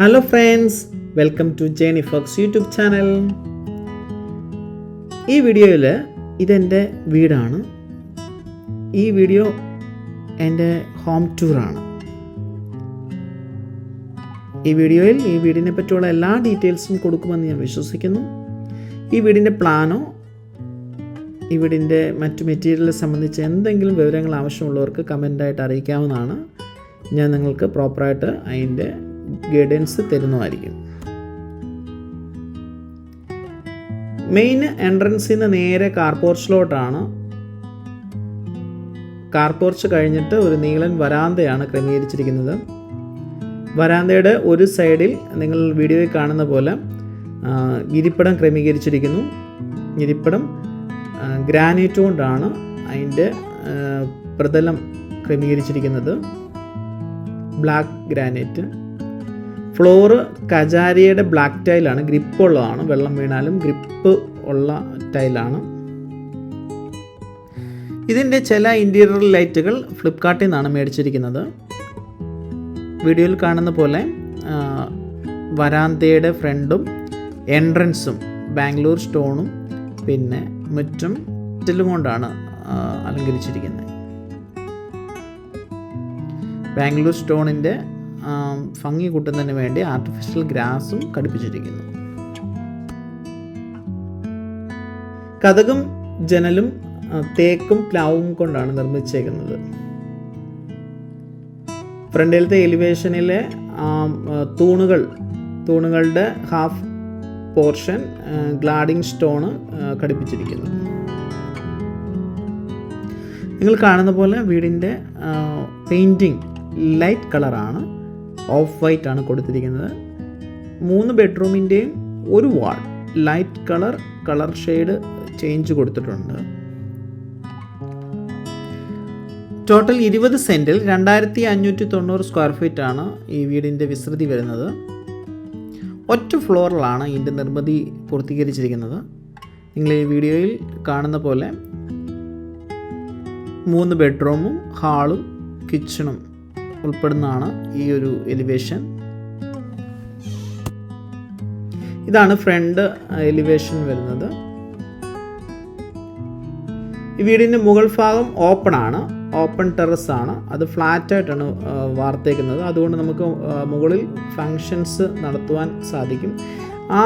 Hello friends welcome to Journey Folks YouTube channel ഈ വീഡിയോയിൽ ഇതെന്റെ വീടാണ്. ഈ വീഡിയോ എന്റെ ഹോം ടൂറാണ് ഈ വീഡിയോയിൽ ഈ വീടിനെ പറ്റിയുള്ള എല്ലാ ഡീറ്റെയിൽസും കൊടുക്കുമെന്ന് ഞാൻ വിശ്വസിക്കുന്നു. ഈ വീടിന്റെ പ്ലാനോ ഈ വീടിന്റെ മറ്റു മെറ്റീരിയലെ സംബന്ധിച്ച് എന്തെങ്കിലും വിവരങ്ങൾ ആവശ്യമുള്ളവർക്ക് കമന്റായിട്ട് അറിയിക്കാവുന്നതാണ്. ഞാൻ നിങ്ങൾക്ക് പ്രോപ്പറായിട്ട് അതിന്റെ ഗൈഡൻസ് തരുന്നതായിരിക്കും. മെയിൻ എൻട്രൻസിൽ നിന്ന് നേരെ കാർപോർച്ചിലോട്ടാണ്. കാർപോർച്ച് കാർ കഴിഞ്ഞിട്ട് ഒരു നീളൻ വരാന്തയാണ് ക്രമീകരിച്ചിരിക്കുന്നത്. വരാന്തയുടെ ഒരു സൈഡിൽ നിങ്ങൾ വീഡിയോയിൽ കാണുന്ന പോലെ ഇരിപ്പിടം ക്രമീകരിച്ചിരിക്കുന്നു. ഇരിപ്പിടം ഗ്രാനൈറ്റ് കൊണ്ടാണ് അതിന്റെ പ്രതലം ക്രമീകരിച്ചിരിക്കുന്നത്. Black granite. ഫ്ലോറ് കജാരിയുടെ ബ്ലാക്ക് ടൈലാണ് ഗ്രിപ്പ് ഉള്ളതാണ്. വെള്ളം വീണാലും ഗ്രിപ്പ് ഉള്ള ടൈലാണ്. ഇതിന്റെ ചില ഇന്റീരിയർ ലൈറ്റുകൾ ഫ്ലിപ്കാർട്ടിൽ നിന്നാണ് മേടിച്ചിരിക്കുന്നത്. വീഡിയോയിൽ കാണുന്ന പോലെ വരാന്തയുടെ ഫ്രണ്ടും എൻട്രൻസും ബാംഗ്ലൂർ സ്റ്റോണും പിന്നെ മുറ്റും റ്റിലും കൊണ്ടാണ് അലങ്കരിച്ചിരിക്കുന്നത്. ബാംഗ്ലൂർ സ്റ്റോണിന്റെ ഭംഗി കൂട്ടുന്നതിന് വേണ്ടി ആർട്ടിഫിഷ്യൽ ഗ്രാസും ഘടിപ്പിച്ചിരിക്കുന്നു. കഥകും ജനലും തേക്കും പ്ലാവും കൊണ്ടാണ് നിർമ്മിച്ചേക്കുന്നത്. ഫ്രണ്ടിലത്തെ എലിവേഷനിലെ തൂണുകൾ തൂണുകളുടെ ഹാഫ് പോർഷൻ ഗ്ലാഡിംഗ് സ്റ്റോണ് ഘടിപ്പിച്ചിരിക്കുന്നു. നിങ്ങൾ കാണുന്ന പോലെ വീടിന്റെ പെയിന്റിങ് ലൈറ്റ് കളറാണ് ഓഫ് വൈറ്റ് ആണ് കൊടുത്തിരിക്കുന്നത്. മൂന്ന് ബെഡ്റൂമിന്റെയും ഒരു wall. Light colour colour shade change കൊടുത്തിട്ടുണ്ട്. ടോട്ടൽ ഇരുപത് സെന്റിൽ രണ്ടായിരത്തി അഞ്ഞൂറ്റി തൊണ്ണൂറ് സ്ക്വയർ ഫീറ്റ് ആണ് ഈ വീടിന്റെ വിസ്തൃതി വരുന്നത്. ഒറ്റ ഫ്ലോറിലാണ് ഇതിന്റെ നിർമ്മിതി പൂർത്തീകരിച്ചിരിക്കുന്നത്. നിങ്ങൾ ഈ വീഡിയോയിൽ കാണുന്ന പോലെ മൂന്ന് ബെഡ്റൂമും ഹാളും കിച്ചണും ഉൾപ്പെടുന്നതാണ് ഈ ഒരു എലിവേഷൻ ഇതാണ് ഫ്രണ്ട് എലിവേഷൻ വരുന്നത്. ഈ വീടിന്റെ മുകൾ ഭാഗം ഓപ്പൺ ആണ്. ഓപ്പൺ ടെറസ് ആണ്. അത് ഫ്ലാറ്റ് ആയിട്ടാണ് ആ, വാർത്തേക്കുന്നത്. അതുകൊണ്ട് നമുക്ക് മുകളിൽ ഫങ്ഷൻസ് നടത്തുവാൻ സാധിക്കും. ആ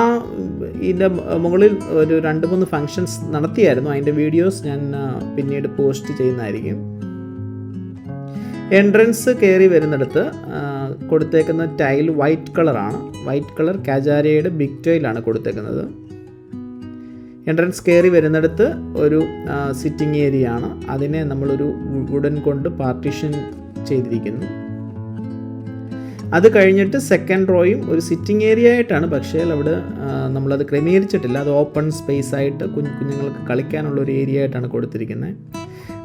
ഇതിന്റെ മുകളിൽ ഒരു രണ്ട് മൂന്ന് ഫങ്ഷൻസ് നടത്തിയായിരുന്നു. അതിന്റെ വീഡിയോസ് ഞാൻ പിന്നീട് പോസ്റ്റ് ചെയ്യുന്നതായിരിക്കും. എൻട്രൻസ് കയറി വരുന്നിടത്ത് കൊടുത്തേക്കുന്ന ടൈൽ വൈറ്റ് കളറാണ് വൈറ്റ് കളർ കാജാരിയയുടെ ബിഗ് ടൈലാണ് കൊടുത്തേക്കുന്നത്. എൻട്രൻസ് കയറി വരുന്നിടത്ത് ഒരു സിറ്റിംഗ് ഏരിയ ആണ്. അതിനെ നമ്മളൊരു വുഡൻ കൊണ്ട് പാർട്ടീഷൻ ചെയ്തിരിക്കുന്നു. അത് കഴിഞ്ഞിട്ട് സെക്കൻഡ് റോയും ഒരു സിറ്റിംഗ് ഏരിയ ആയിട്ടാണ്. പക്ഷേ അവിടെ നമ്മളത് ക്രമീകരിച്ചിട്ടില്ല. അത് ഓപ്പൺ സ്പേസ് ആയിട്ട് കുഞ്ഞു കുഞ്ഞുങ്ങൾക്ക് കളിക്കാനുള്ള ഒരു ഏരിയ ആയിട്ടാണ് കൊടുത്തിരിക്കുന്നത്.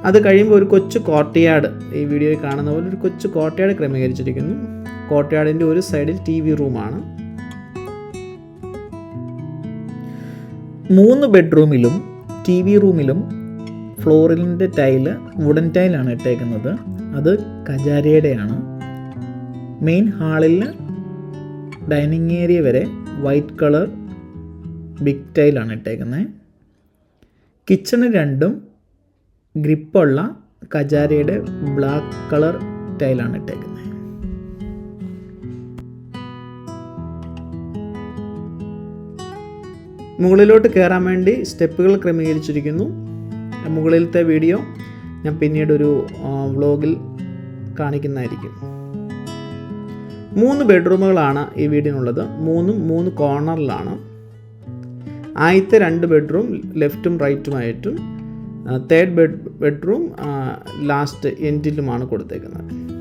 അത് കഴിയുമ്പോൾ ഒരു കൊച്ചു കോട്ടയാട് ഈ വീഡിയോയിൽ കാണുന്ന പോലെ ഒരു കൊച്ചു കോട്ടയാട് ക്രമീകരിച്ചിരിക്കുന്നു. കോട്ടയാടിന്റെ ഒരു സൈഡിൽ ടി വി റൂമാണ് മൂന്ന് ബെഡ്റൂമിലും ടി വി റൂമിലും ഫ്ലോറിലിന്റെ ടൈൽ വുഡൻ ടൈലാണ് ഇട്ടേക്കുന്നത്. അത് കജാരിയുടെയാണ് മെയിൻ ഹാളിൽ ഡൈനിങ് ഏരിയ വരെ വൈറ്റ് കളർ ബിഗ് ടൈലാണ് ഇട്ടേക്കുന്നത്. കിച്ചണ് രണ്ടും ഗ്രിപ്പുള്ള കജാരയുടെ ബ്ലാക്ക് കളർ ടൈലാണ് ഇട്ടേക്കുന്നത്. മുകളിലോട്ട് കയറാൻ വേണ്ടി സ്റ്റെപ്പുകൾ ക്രമീകരിച്ചിരിക്കുന്നു. മുകളിലത്തെ വീഡിയോ ഞാൻ പിന്നീട് ഒരു വ്ളോഗിൽ കാണിക്കുന്നതായിരിക്കും. മൂന്ന് ബെഡ്റൂമുകളാണ് ഈ വീടിനുള്ളത്. മൂന്നും മൂന്ന് കോർണറിലാണ്. ആദ്യത്തെ രണ്ട് ബെഡ്റൂം ലെഫ്റ്റും റൈറ്റുമായിട്ടും തേർഡ് ബെഡ് ബെഡ്റൂം ലാസ്റ്റ് എൻഡിലുമാണ് കൊടുത്തേക്കുന്നത്.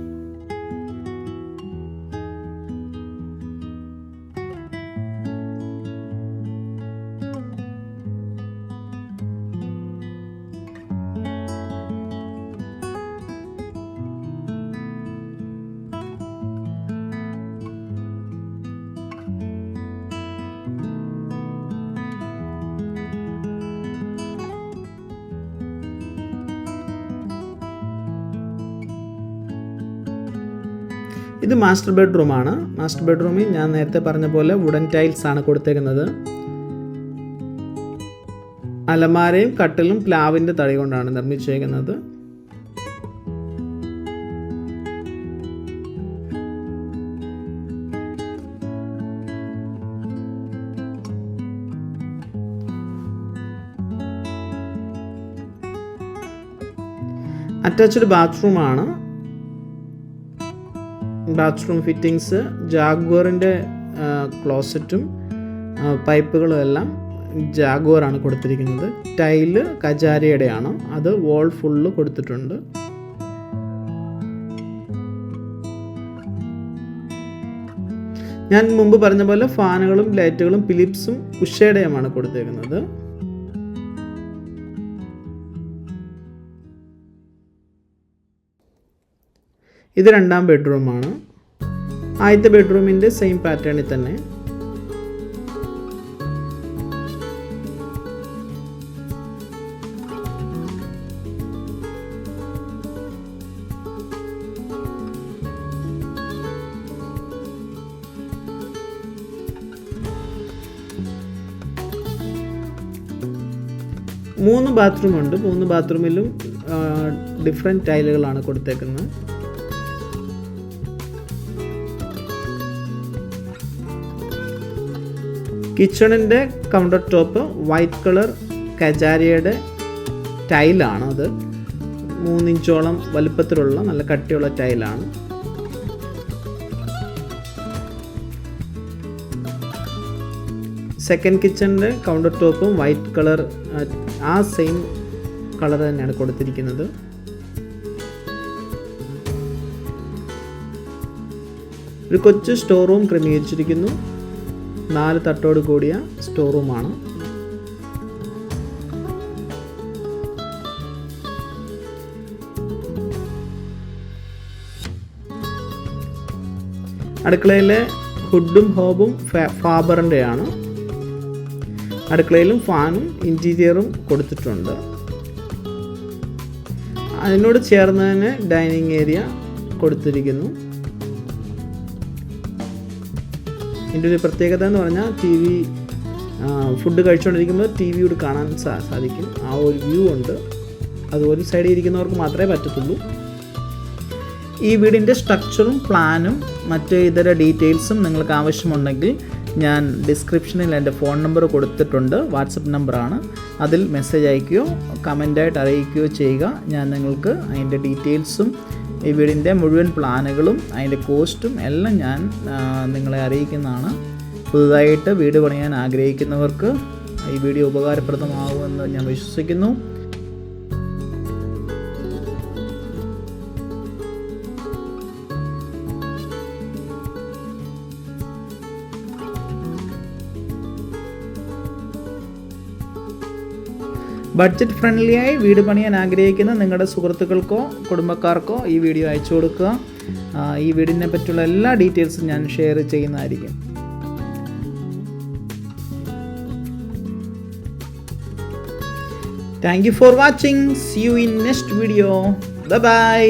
ഇത് മാസ്റ്റർ ബെഡ്റൂമാണ് മാസ്റ്റർ ബെഡ്റൂമിൽ ഞാൻ നേരത്തെ പറഞ്ഞ പോലെ വുഡൻ ടൈൽസ് ആണ് കൊടുത്തേക്കുന്നത്. അലമാരയും കട്ടിലും പ്ലാവിന്റെ തടി കൊണ്ടാണ് നിർമ്മിച്ചേക്കുന്നത്. അറ്റാച്ച്ഡ് ബാത്റൂമാണ് ബാത്റൂം ഫിറ്റിങ്സ് ജാഗ്വറിന്റെ ക്ലോസറ്റും പൈപ്പുകളും എല്ലാം ജാഗ്വറാണ് കൊടുത്തിരിക്കുന്നത്. ടൈൽ കജാരിയുടെയാണ് അത് വോൾ ഫുള്ള് കൊടുത്തിട്ടുണ്ട്. ഞാൻ മുമ്പ് പറഞ്ഞ പോലെ ഫാനുകളും ലൈറ്റുകളും ഫിലിപ്സും ഉഷയുടെയുമാണ് കൊടുത്തേക്കുന്നത്. ഇത് രണ്ടാം ബെഡ്റൂമാണ്. ആദ്യത്തെ ബെഡ്റൂമിന്റെ സെയിം പാറ്റേണിൽ തന്നെ. മൂന്ന് ബാത്റൂമുണ്ട്. മൂന്ന് ബാത്റൂമിലും ഡിഫറെന്റ് ടൈലുകളാണ് കൊടുത്തേക്കുന്നത്. കിച്ചണിന്റെ കൗണ്ടർ ടോപ്പ് വൈറ്റ് കളർ കജാരിയുടെ ടൈലാണ് അത്. മൂന്നിഞ്ചോളം വലുപ്പത്തിലുള്ള നല്ല കട്ടിയുള്ള ടൈലാണ്. സെക്കൻഡ് കിച്ചണിന്റെ കൗണ്ടർ ടോപ്പും വൈറ്റ് കളർ ആ സെയിം കളർ തന്നെയാണ് കൊടുത്തിരിക്കുന്നത്. ഒരു കൊച്ചു സ്റ്റോർ റൂം ക്രമീകരിച്ചിരിക്കുന്നു. നാല് തട്ടോട് കൂടിയ സ്റ്റോർ റൂമാണ് അടുക്കളയിലെ ഹുഡും ഹോബും ഫാബറിന്റെയാണ് അടുക്കളയിലും ഫാനും ഇന്റീരിയറും കൊടുത്തിട്ടുണ്ട്. അതിനോട് ചേർന്ന് തന്നെ ഡൈനിങ് ഏരിയ കൊടുത്തിരിക്കുന്നു. ഇതിന്റെ ഒരു പ്രത്യേകത എന്ന് പറഞ്ഞാൽ ടി വി ഫുഡ് കഴിച്ചുകൊണ്ടിരിക്കുമ്പോൾ ടി വിയോട് കാണാൻ സാ സാധിക്കും. ആ ഒരു വ്യൂ ഉണ്ട്. അത് ഒരു സൈഡിൽ ഇരിക്കുന്നവർക്ക് മാത്രമേ പറ്റത്തുള്ളൂ. ഈ വീടിന്റെ സ്ട്രക്ചറും പ്ലാനും മറ്റ് ഇതര ഡീറ്റെയിൽസും നിങ്ങൾക്ക് ആവശ്യമുണ്ടെങ്കിൽ ഞാൻ ഡിസ്ക്രിപ്ഷനിൽ എന്റെ ഫോൺ നമ്പർ കൊടുത്തിട്ടുണ്ട്. വാട്സപ്പ് നമ്പറാണ് അതിൽ മെസ്സേജ് അയക്കുകയോ കമന്റായിട്ട് അറിയിക്കുകയോ ചെയ്യുക. ഞാൻ നിങ്ങൾക്ക് അതിന്റെ ഡീറ്റെയിൽസും ഈ വീടിന്റെ മുഴുവൻ പ്ലാനുകളും അതിന്റെ കോസ്റ്റും എല്ലാം ഞാൻ നിങ്ങളെ അറിയിക്കുന്നതാണ്. പുതുതായിട്ട് വീട് പണിയാൻ ആഗ്രഹിക്കുന്നവർക്ക് ഈ വീഡിയോ ഉപകാരപ്രദമാകുമെന്ന് ഞാൻ വിശ്വസിക്കുന്നു. ബഡ്ജറ്റ് ഫ്രണ്ട്ലിയായി വീട് പണിയാൻ ആഗ്രഹിക്കുന്ന നിങ്ങളുടെ സുഹൃത്തുക്കൾക്കോ കുടുംബക്കാർക്കോ ഈ വീഡിയോ അയച്ചു കൊടുക്കുക. ഈ വീടിനെ പറ്റിയുള്ള എല്ലാ ഡീറ്റെയിൽസും ഞാൻ ഷെയർ ചെയ്യുന്നതായിരിക്കും. Thank you for watching see you in next video bye